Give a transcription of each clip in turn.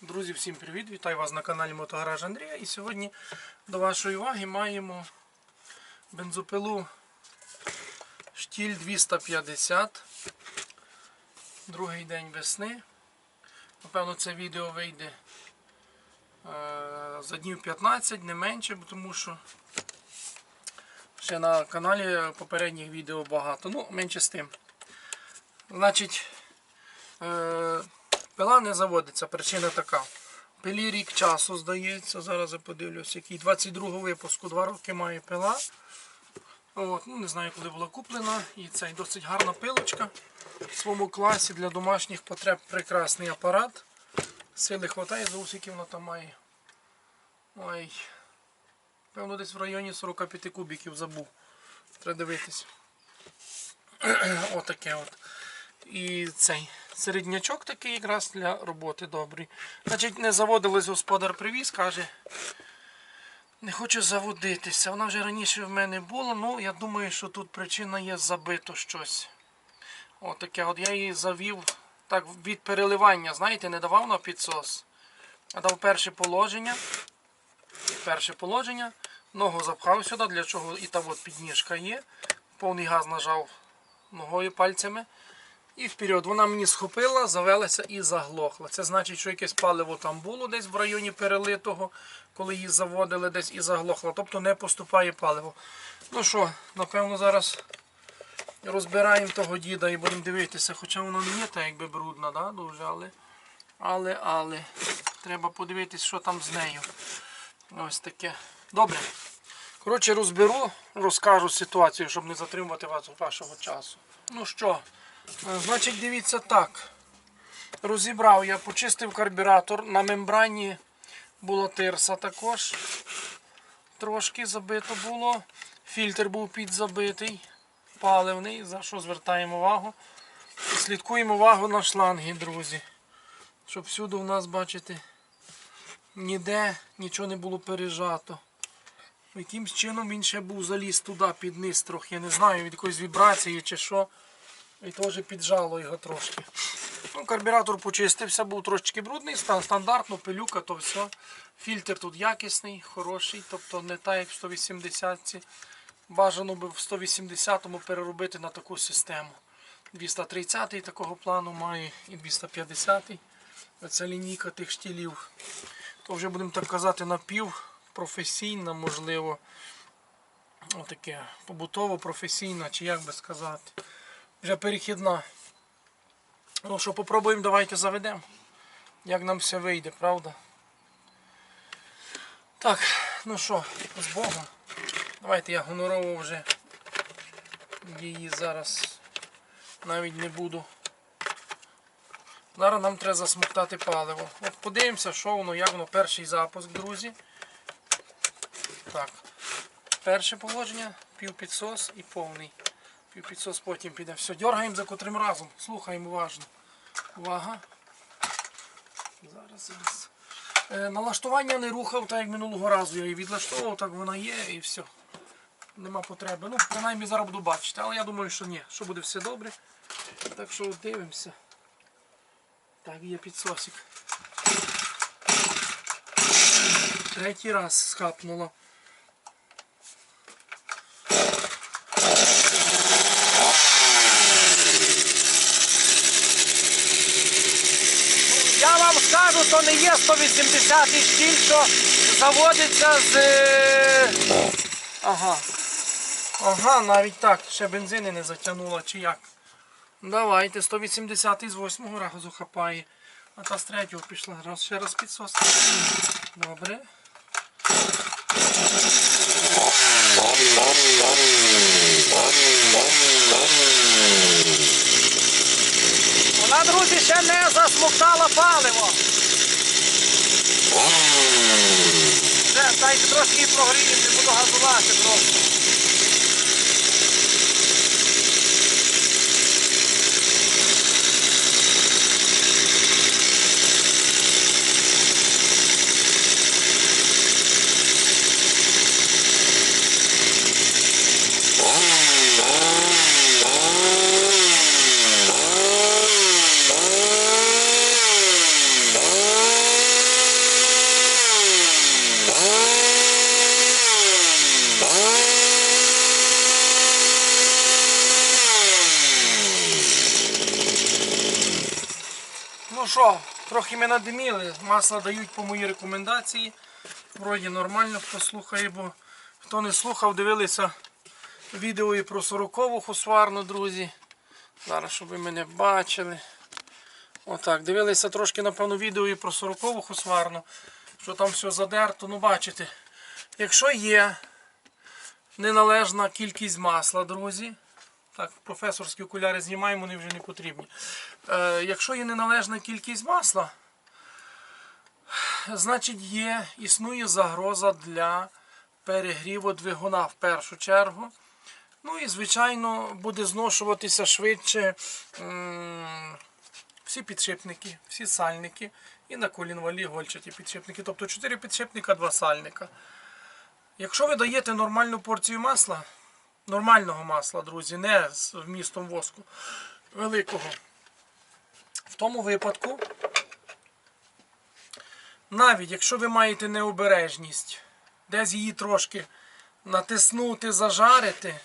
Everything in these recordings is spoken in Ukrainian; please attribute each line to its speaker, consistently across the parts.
Speaker 1: Друзі, всім привіт! Вітаю вас на каналі Мотогараж Андрія. І сьогодні до вашої уваги маємо бензопилу штіль 250. Другий день весни. Напевно, це відео вийде е, за днів 15, не менше, тому що ще на каналі попередніх відео багато. Ну, менше з тим. Значить, е, пила не заводиться. Причина така. Пилі рік часу, здається. Зараз я подивлюсь, який 22 випуску, 2 роки має пила. От, ну, не знаю, коли була куплена. І це досить гарна пилочка. В своєму класі для домашніх потреб прекрасний апарат. Сили вистачає, за усики вона там має. Ой. Певно, десь в районі 45 кубіків забув. Треба дивитись. Отаке от. І цей середнячок такий якраз для роботи добрий. Значить, не заводились, господар привіз, каже. Не хочу заводитися. Вона вже раніше в мене була, ну я думаю, що тут причина є забито щось. Отаке от я її завів так від переливання, знаєте, не давав на підсос. А дав перше положення. Перше положення. Ногу запхав сюди, для чого і та от підніжка є. Повний газ нажав ногою пальцями. І вперед. Вона мені схопила, завелася і заглохла. Це значить, що якесь паливо там було десь в районі перелитого, коли її заводили десь і заглохла. Тобто не поступає паливо. Ну що, напевно, зараз розбираємо того діда і будемо дивитися. Хоча вона не є так якби брудна, да? дуже, але, але, але треба подивитись, що там з нею. Ось таке. Добре. Коротше, розберу, розкажу ситуацію, щоб не затримувати вас вашого часу. Ну що, значить, дивіться так. Розібрав я, почистив карбюратор. На мембрані була тирса також. Трошки забито було. Фільтр був підзабитий, паливний, за що звертаємо увагу. Слідкуємо увагу на шланги, друзі. Щоб всюди у нас, бачите, ніде нічого не було пережато. Якимсь чином він ще був заліз туди під низ трохи. Я не знаю, від якоїсь вібрації чи що. І теж піджало його трошки. Ну, Карбюратор почистився, був трошечки брудний, стан- стандартно, пилюка, то все. Фільтр тут якісний, хороший, тобто не так, як в 180-ці. Бажано би в 180-му переробити на таку систему. 230-й такого плану має і 250-й. Оця лінійка тих штілів. То вже будемо так казати напівпрофесійна, можливо. Отаке побутово-професійна, чи як би сказати. Вже перехідна. Ну що, попробуємо, давайте заведемо. Як нам все вийде, правда? Так, ну що, з Богом. Давайте я гонорово вже її зараз навіть не буду. Зараз нам треба засмоктати паливо. От подивимося, що воно, як воно. Перший запуск, друзі. Так. Перше положення, півпідсос і повний. Півпідсос потім піде. Все, дергаємо за котрим разом. Слухаємо уважно. Увага. Зараз, зараз. Е, налаштування не рухав, так як минулого разу я її відлаштовував, так вона є і все. Нема потреби. Ну, принаймні зараз буду бачити, але я думаю, що ні, що буде все добре. Так що дивимося. Так, є підсосик. Третій раз схапнуло. Я вам то не є 180 штіль, що заводиться з. е, Ага. Ага, навіть так. Ще бензини не затягнуло, чи як. Давайте, 180 з 8 разу хапає. А та з третього пішла. Ще раз підсос. Добре. Вона, друзі, ще не засмоктала паливо. Все, дайте трошки прогріємо, буду газувати просто. Що, трохи ми надиміли, масло дають по моїй рекомендації. Вроді нормально, хто слухає, бо хто не слухав, дивилися відео і про 40-ву хусварну, друзі. Зараз, щоб ви мене бачили. Отак, дивилися трошки, напевно, відео і про 40-ву хусварну, що там все задерто. Ну, бачите, якщо є неналежна кількість масла, друзі. Так, професорські окуляри знімаємо, вони вже не потрібні. Е, якщо є неналежна кількість масла, значить є, існує загроза для перегріву двигуна в першу чергу. Ну і, звичайно, буде зношуватися швидше всі підшипники, всі сальники і на колінвалі гольчаті підшипники. Тобто 4 підшипника, 2 сальника. Якщо ви даєте нормальну порцію масла, нормального масла, друзі, не з вмістом воску великого, в тому випадку, навіть якщо ви маєте необережність, десь її трошки натиснути, зажарити,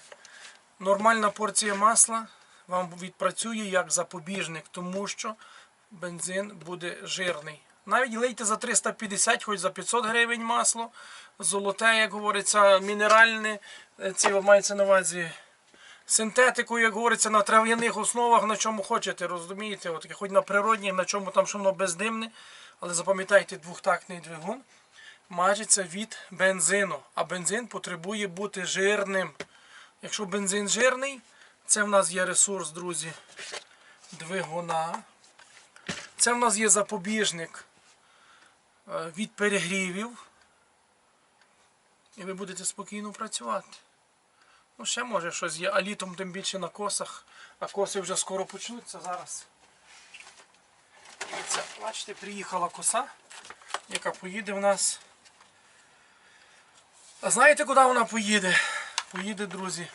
Speaker 1: нормальна порція масла вам відпрацює як запобіжник, тому що бензин буде жирний. Навіть лийте за 350, хоч за 500 гривень масло. Золоте, як говориться, мінеральне, е, ці мається на увазі синтетику, як говориться, на трав'яних основах, на чому хочете, розумієте, От, хоч на природній, на чому там що воно бездимне. Але запам'ятайте, двохтактний двигун мажеться від бензину, а бензин потребує бути жирним. Якщо бензин жирний, це в нас є ресурс, друзі, двигуна. Це в нас є запобіжник від перегрівів. І ви будете спокійно працювати. Ну, ще може щось є, а літом тим більше на косах, а коси вже скоро почнуться зараз. Дивіться, бачите, приїхала коса, яка поїде в нас. А знаєте, куди вона поїде? Поїде, друзі.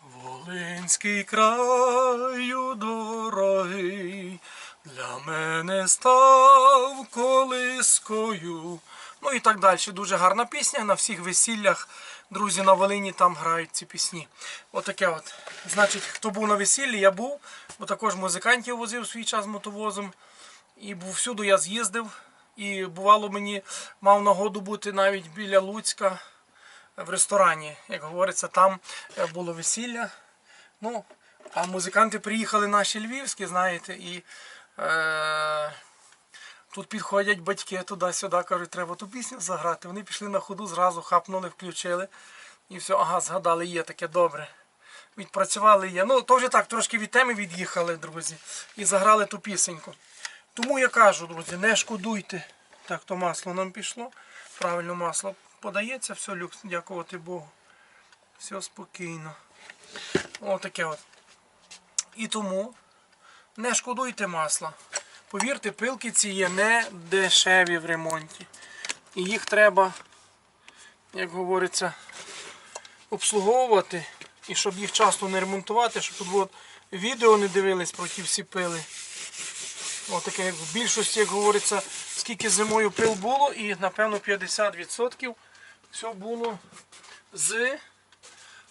Speaker 1: Волинський краю дорогий, для мене став колискою. Ну і так далі. Дуже гарна пісня. На всіх весіллях, друзі, на Волині там грають ці пісні. Отаке от. Значить, хто був на весіллі, я був, бо також музикантів возив свій час мотовозом. І був всюди я з'їздив. І бувало мені мав нагоду бути навіть біля Луцька в ресторані. Як говориться, там е, було весілля. Ну, а музиканти приїхали наші львівські, знаєте, і тут підходять батьки туди-сюди, кажуть, треба ту пісню заграти. Вони пішли на ходу, зразу хапнули, включили. І все, ага, згадали, є таке добре. Відпрацювали є. Ну, то вже так, трошки від теми від'їхали, друзі, і заграли ту пісеньку. Тому я кажу, друзі, не шкодуйте. Так, то масло нам пішло. Правильно масло подається, все, люкс, дякувати Богу. Все спокійно. Отаке от. І тому не шкодуйте масла. Повірте, пилки ці є не дешеві в ремонті. І їх треба, як говориться, обслуговувати. І щоб їх часто не ремонтувати, щоб тут от відео не дивились про ті всі пили. Отаке, як в більшості, як говориться, скільки зимою пил було, і напевно 50% все було з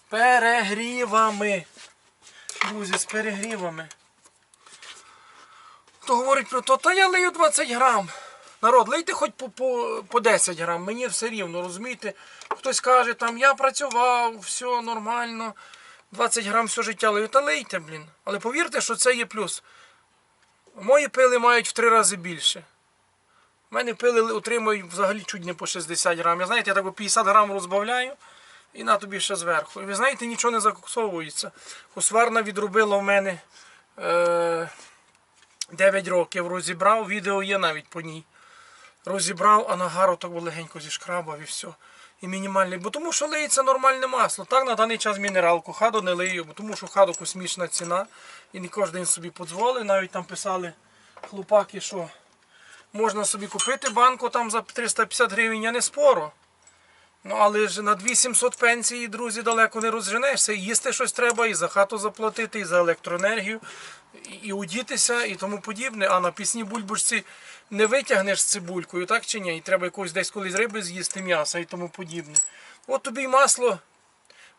Speaker 1: перегрівами. Друзі, з перегрівами. Хто говорить про то, та я лию 20 грам. Народ, лийте хоч по, по, по 10 грам, мені все рівно, розумієте? Хтось каже, там я працював, все нормально, 20 грам все життя лию, та лийте, блін. Але повірте, що це є плюс. Мої пили мають в три рази більше. У мене пили отримують взагалі чуть не по 60 грам. Я знаєте, я так 50 грам розбавляю і на тобі ще зверху. І ви знаєте, нічого не закоксовується. Косварна відробила в мене е, 9 років, розібрав, відео є навіть по ній. Розібрав, а нагару так легенько зішкрабав і все. І мінімальний. Бо тому що лиється нормальне масло. Так, на даний час мінералку, хаду не лию, бо тому що хаду космічна ціна. І не кожен собі подзволив. Навіть там писали хлопаки, що можна собі купити банку там за 350 гривень, я не спору. Ну, але ж на 2700 пенсії, друзі, далеко не розженешся. І їсти щось треба, і за хату заплатити, і за електроенергію, і, удітися, і тому подібне. А на пісній бульбушці не витягнеш цибулькою, так чи ні? І треба якось десь колись риби з'їсти м'яса і тому подібне. От тобі й масло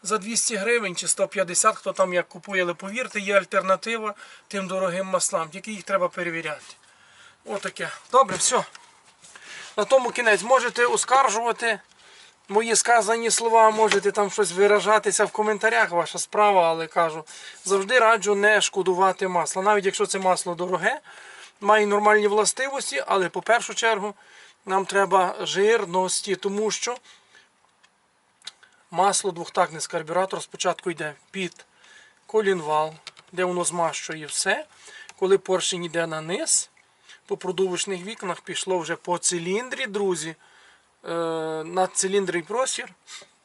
Speaker 1: за 200 гривень чи 150, хто там як купує, але повірте, є альтернатива тим дорогим маслам, тільки їх треба перевіряти. Отаке. Добре, все. На тому кінець можете оскаржувати мої сказані слова, можете там щось виражатися в коментарях, ваша справа, але кажу, завжди раджу не шкодувати масла. Навіть якщо це масло дороге, має нормальні властивості, але по першу чергу нам треба жирності, тому що масло двохтактний з карбюратора спочатку йде під колінвал, де воно змащує все. Коли поршень йде на низ, по продувочних вікнах пішло вже по циліндрі, друзі, на циліндрий простір.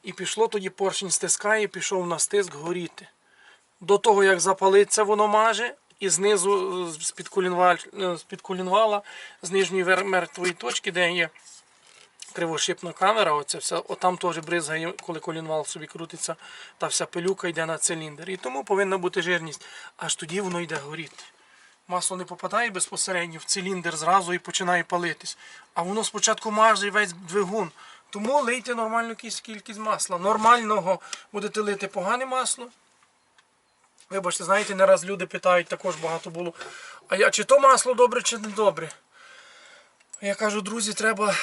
Speaker 1: І пішло тоді поршень стискає, пішов на стиск горіти. До того, як запалиться, воно маже, і знизу е, з-під е, з-під колінвала, з нижньої мертвої точки, де є кривошипна камера, оце все, отам теж бризгає, коли колінвал собі крутиться, та вся пилюка йде на циліндр. І тому повинна бути жирність. Аж тоді воно йде горіти. Масло не попадає безпосередньо в циліндр зразу і починає палитись. А воно спочатку маже весь двигун. Тому лийте нормальну кількість- масла. Нормального будете лити погане масло. Вибачте, знаєте, не раз люди питають, також багато було. А я чи то масло добре, чи не добре? Я кажу, друзі, треба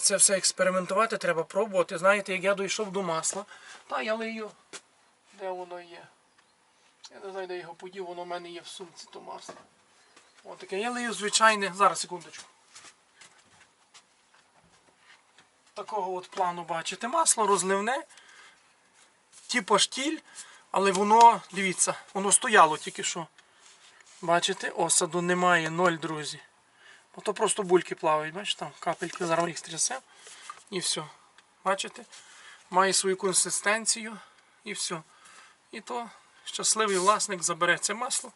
Speaker 1: це все експериментувати, треба пробувати. Знаєте, як я дійшов до масла, та я лию. Де воно є? Я не знаю, де його подів, воно в мене є в сумці, то масло. Ось таке. Я лию звичайне. Зараз, секундочку. Такого от плану бачите, масло розливне, типу штіль, але воно, дивіться, воно стояло тільки що. Бачите, осаду немає, ноль, друзі. Ото просто бульки плавають, бачите, там капельки, зараз їх стрясе. І все. Бачите? Має свою консистенцію і все. І то щасливий власник забере це масло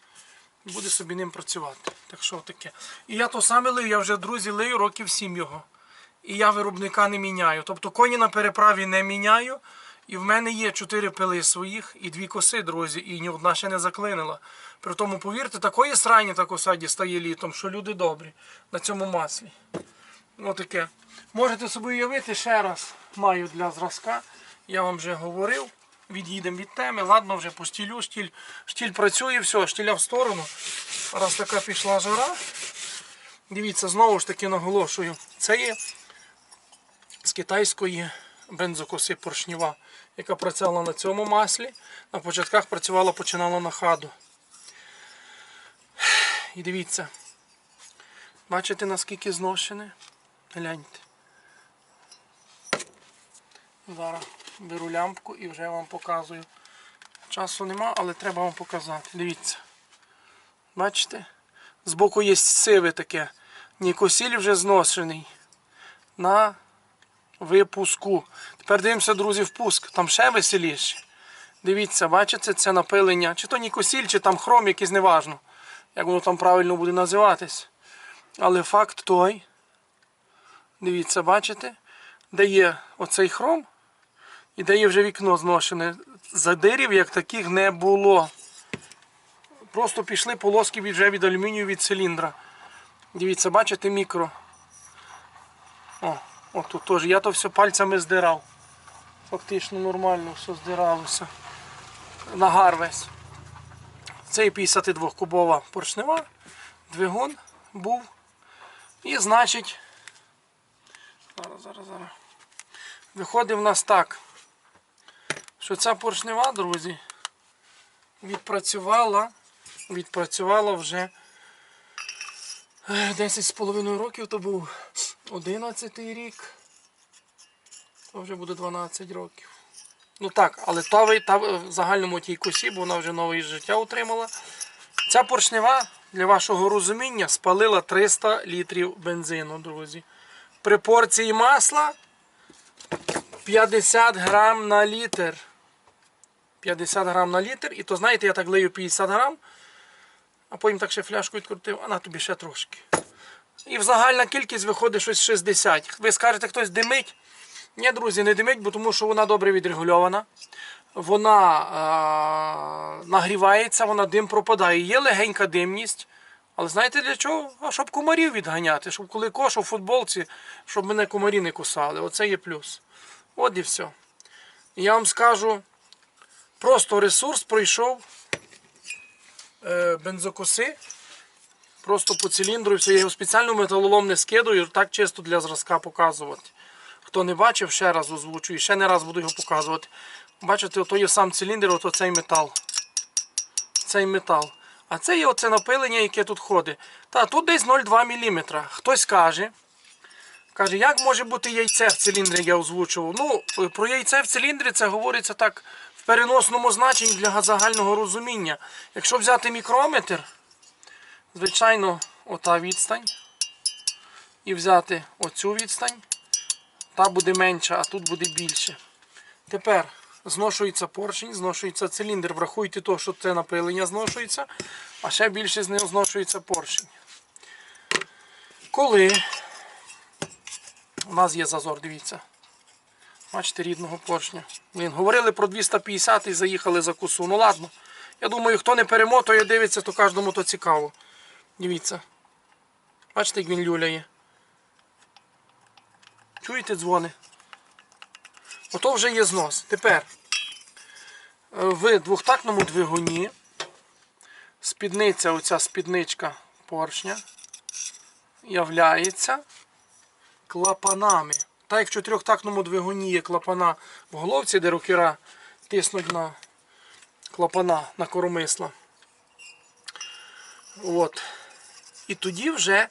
Speaker 1: і буде собі ним працювати. Так що таке. І я то саме лию, я вже, друзі, лию років 7 його. І я виробника не міняю. Тобто коні на переправі не міняю. І в мене є чотири пили своїх і дві коси, друзі, і ні одна ще не заклинила. При тому, повірте, такої срані та коса дістає літом, що люди добрі на цьому маслі. Отаке. Можете собі уявити ще раз маю для зразка. Я вам вже говорив. Від'їдемо від теми. Ладно, вже по штілю. Штіль, штіль працює, все, штіля в сторону. Раз така пішла жара. Дивіться, знову ж таки наголошую. Це є з китайської бензокоси поршнєва, яка працювала на цьому маслі. На початках працювала, починала на хаду. І дивіться. Бачите, наскільки зношене? Гляньте. Зараз беру лямпку і вже вам показую. Часу нема, але треба вам показати. Дивіться. Бачите? Збоку є сиве таке. Нікосіль вже зношений. На випуску. Тепер дивимося, друзі, впуск. Там ще веселіше. Дивіться, бачите, це напилення. Чи то нікосіль, чи там хром якийсь, неважно. Як воно там правильно буде називатись. Але факт той. Дивіться, бачите, де є оцей хром і де є вже вікно зношене. Задирів як таких не було. Просто пішли полоски вже від алюмінію від циліндра. Дивіться, бачите, мікро. О, о тут теж. Я то все пальцями здирав. Фактично нормально все здиралося. Нагар весь. Це і 52-кубова поршнева, двигун був. І значить, зараз, зараз, зараз. Виходить в нас так, що ця поршнева, друзі, відпрацювала, відпрацювала вже е, 10,5 років, то був 11 рік. То вже буде 12 років. Ну так, але та, та в загальному тій косі, бо вона вже нове життя отримала. Ця поршнева, для вашого розуміння, спалила 300 літрів бензину, друзі. При порції масла 50 грам на літр. 50 грам на літр. І то знаєте, я так лию 50 грам, а потім так ще фляжку відкрутив, а на тобі ще трошки. І в загальна кількість виходить щось 60. Ви скажете, хтось димить. Ні, друзі, не димить, бо тому що вона добре відрегульована. Вона е- нагрівається, вона дим пропадає. Є легенька димність. Але знаєте для чого? А щоб комарів відганяти, щоб коли кошу в футболці, щоб мене комарі не кусали. Оце є плюс. От і все. Я вам скажу, Просто ресурс пройшов е, бензокоси. Просто по циліндру і. Я його спеціально металолом не скидую, так чисто для зразка показувати. Хто не бачив, ще раз озвучую, ще не раз буду його показувати. Бачите, ото є сам циліндр, ото цей метал. Цей метал. А це є оце напилення, яке тут ходить. Та, тут десь 0,2 мм. Хтось каже, каже, як може бути яйце в циліндрі, я озвучував. Ну, про яйце в циліндрі це говориться так переносному значенні для загального розуміння. Якщо взяти мікрометр, звичайно, ота відстань. І взяти оцю відстань. Та буде менша, а тут буде більше. Тепер зношується поршень, зношується циліндр. Врахуйте то, що це напилення зношується, а ще більше з ним зношується поршень. Коли у нас є зазор, дивіться. Бачите, рідного поршня. Блін, говорили про 250 і заїхали за косу. Ну ладно. Я думаю, хто не перемотує, дивиться, то кожному то цікаво. Дивіться. Бачите, як він люляє. Чуєте дзвони? Ото вже є знос. Тепер е, в двохтактному двигуні спідниця, оця спідничка поршня являється клапанами. Так як в чотирьохтактному двигуні є клапана в головці, де рокера тиснуть на клапана на коромисла. От. І тоді вже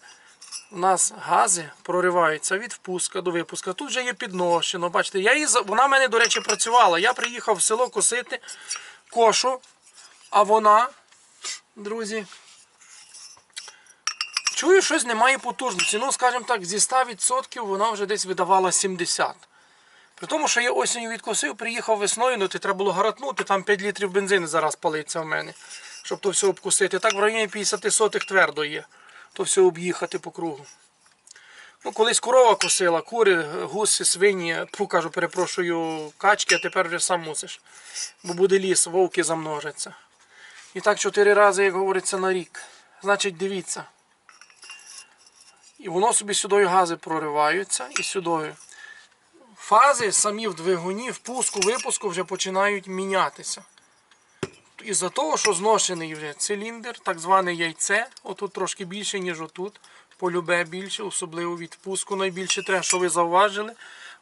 Speaker 1: у нас гази прориваються від впуска до випуска. Тут вже є підношено. Бачите, я її, вона в мене, до речі, працювала. Я приїхав в село косити кошу, а вона, друзі, чую, щось немає потужності. Ну, скажімо так, зі 100% вона вже десь видавала 70%. При тому, що я осінню відкосив, приїхав весною, ну ти треба було гаратнути, там 5 літрів бензину зараз палиться в мене, щоб то все обкусити. Так в районі 50 сотих твердо є, то все об'їхати по кругу. Ну, колись корова косила, кури, гуси, свині, тьфу, кажу, перепрошую, качки, а тепер вже сам мусиш. Бо буде ліс, вовки замножаться. І так чотири рази, як говориться, на рік. Значить, дивіться. І воно собі сюди гази прориваються і сюди. Фази самі в двигуні, впуску, випуску вже починають мінятися. Із-за того, що зношений вже циліндр, так зване яйце, отут трошки більше, ніж отут. Полюбе більше, особливо від впуску найбільше треба, що ви зауважили.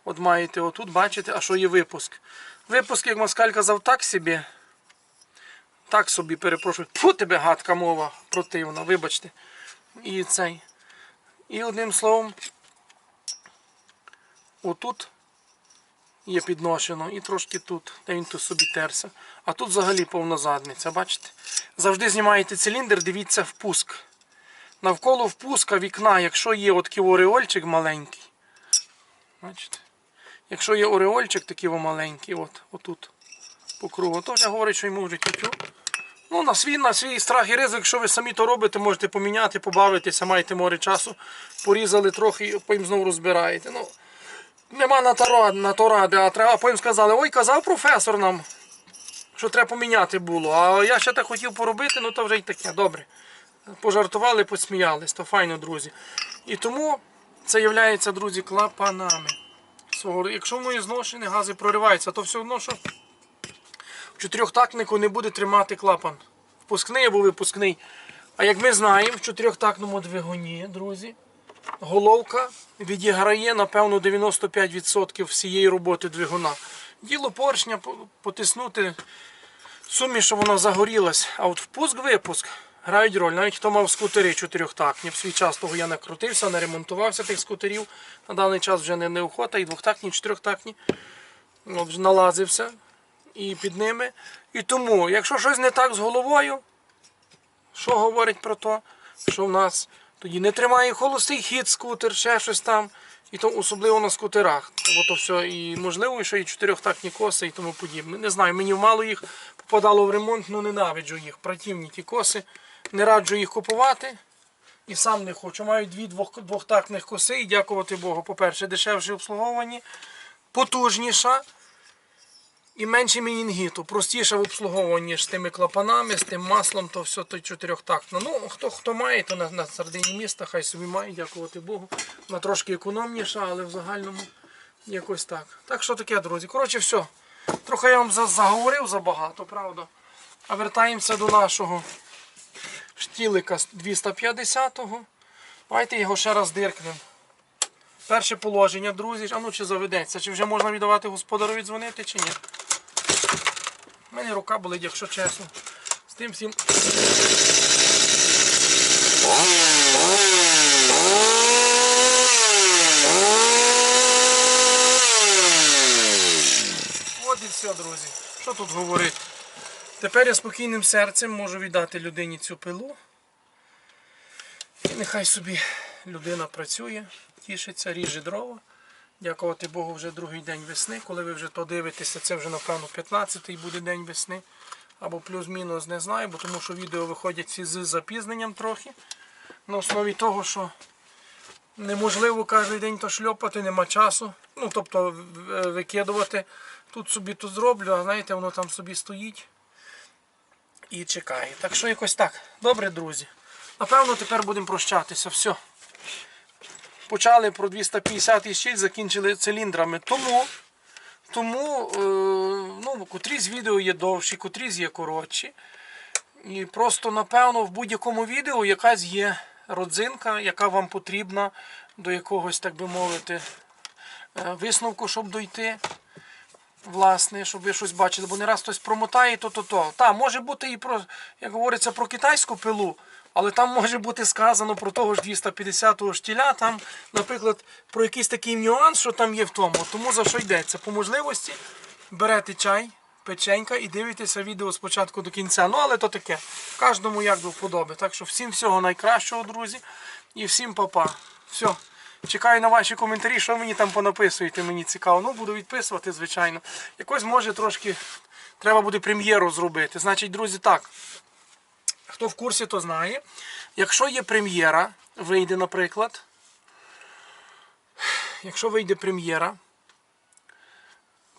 Speaker 1: От маєте отут, бачите, а що є випуск. Випуск, як москаль казав, так собі. Так собі, перепрошую. Фу тебе гадка мова противна, вибачте. І цей. І одним словом, отут є підношено і трошки тут, де він тут собі терся. А тут взагалі повна задниця, бачите? Завжди знімаєте циліндр, дивіться впуск. Навколо впуска вікна, якщо є от ореольчик маленький. Бачите? Якщо є ореольчик такий маленький, от, отут, по кругу, то вже говорить, що йому вже тютю. Ну, на свій, на свій страх і ризик, якщо ви самі то робите, можете поміняти, побавитися, маєте море часу, порізали трохи і потім знову розбираєте. Ну, нема на то, на то ради, а треба, потім сказали, ой, казав професор нам, що треба поміняти було. А я ще так хотів поробити, ну то вже й таке, добре. Пожартували, посміялись, то файно, друзі. І тому це є, друзі, клапанами. Якщо воно є зношене, гази прориваються, то все одно, що чотирьохтактнику не буде тримати клапан. Впускний або випускний. А як ми знаємо, в чотирьохтактному двигуні, друзі, головка відіграє, напевно, 95% всієї роботи двигуна. Діло поршня потиснути сумі, що воно загорілось. А от впуск-випуск грають роль. Навіть хто мав скутери чотирьохтактні. В свій час того я накрутився, наремонтувався тих скутерів. На даний час вже не неохота, і двохтактні, і чотирьохтактні. От вже налазився і під ними. І тому, якщо щось не так з головою, що говорить про те, що в нас тоді не тримає холостий хід скутер, ще щось там. І то особливо на скутерах. Бо то все і можливо, що і чотирьохтактні коси і тому подібне. Не знаю, мені мало їх попадало в ремонт, ну ненавиджу їх. Противні ті коси. Не раджу їх купувати. І сам не хочу. Маю дві двох, двохтактних коси і дякувати Богу. По-перше, дешевше обслуговувані, потужніша і менше мінінгіту. Простіше в обслуговуванні з тими клапанами, з тим маслом, то все то чотирьохтактно. Ну, хто хто має, то на, на середині міста, хай собі має, дякувати Богу. Вона трошки економніша, але в загальному якось так. Так що таке, друзі. Коротше, все. Трохи я вам заговорив забагато, правда? А вертаємося до нашого штілика 250-го. Давайте його ще раз диркнемо. Перше положення, друзі. А ну чи заведеться, чи вже можна віддавати господарові дзвонити, чи ні. У мене рука болить, якщо чесно. З тим всім. От і все, друзі. Що тут говорити? Тепер я спокійним серцем можу віддати людині цю пилу. І нехай собі людина працює, тішиться, ріже дрова. Дякувати Богу, вже другий день весни. Коли ви вже то дивитеся, це вже напевно 15-й буде день весни. Або плюс-мінус, не знаю, бо тому що відео виходять з запізненням трохи. На основі того, що неможливо кожен день то шльопати, нема часу. Ну, тобто викидувати. Тут собі тут зроблю, а знаєте, воно там собі стоїть і чекає. Так що якось так. Добре, друзі. Напевно, тепер будемо прощатися. Все. Почали про 256, закінчили циліндрами. Тому, тому е, ну, котрі з відео є довші, котрі є коротші. І просто, напевно, в будь-якому відео якась є родзинка, яка вам потрібна до якогось, так би мовити, е, висновку, щоб дойти. Власне, щоб ви щось бачили, бо не раз хтось промотає то то то. Та, може бути і про, як говориться, про китайську пилу, але там може бути сказано про того ж 250-го штіля, там, наприклад, про якийсь такий нюанс, що там є в тому. Тому за що йдеться? По можливості берете чай, печенька і дивитеся відео спочатку до кінця. Ну, але то таке. Кожному як до вподоби. Так що всім всього найкращого, друзі, і всім па-па. Все. Чекаю на ваші коментарі, що мені там понаписуєте, мені цікаво. Ну, буду відписувати, звичайно. Якось може трошки треба буде прем'єру зробити. Значить, друзі, так. Хто в курсі, то знає. Якщо є прем'єра, вийде, наприклад. Якщо вийде прем'єра,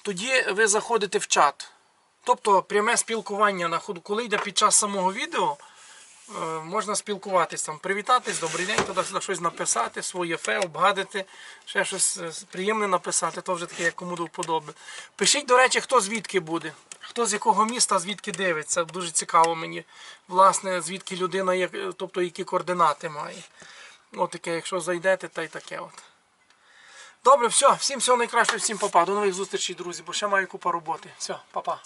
Speaker 1: тоді ви заходите в чат. Тобто пряме спілкування коли йде під час самого відео, е, можна спілкуватись там, привітатись, добрий день, туди щось написати, своє фе, обгадити, ще щось е, приємне написати, то вже таке, як кому до вподоби. Пишіть, до речі, хто звідки буде, хто з якого міста, звідки дивиться. Дуже цікаво мені, власне, звідки людина є, тобто які координати має. От таке, якщо зайдете, та й таке от. Добре, все, всім всього найкращого, всім папа. До нових зустрічей, друзі, бо ще маю купа роботи. Все, папа.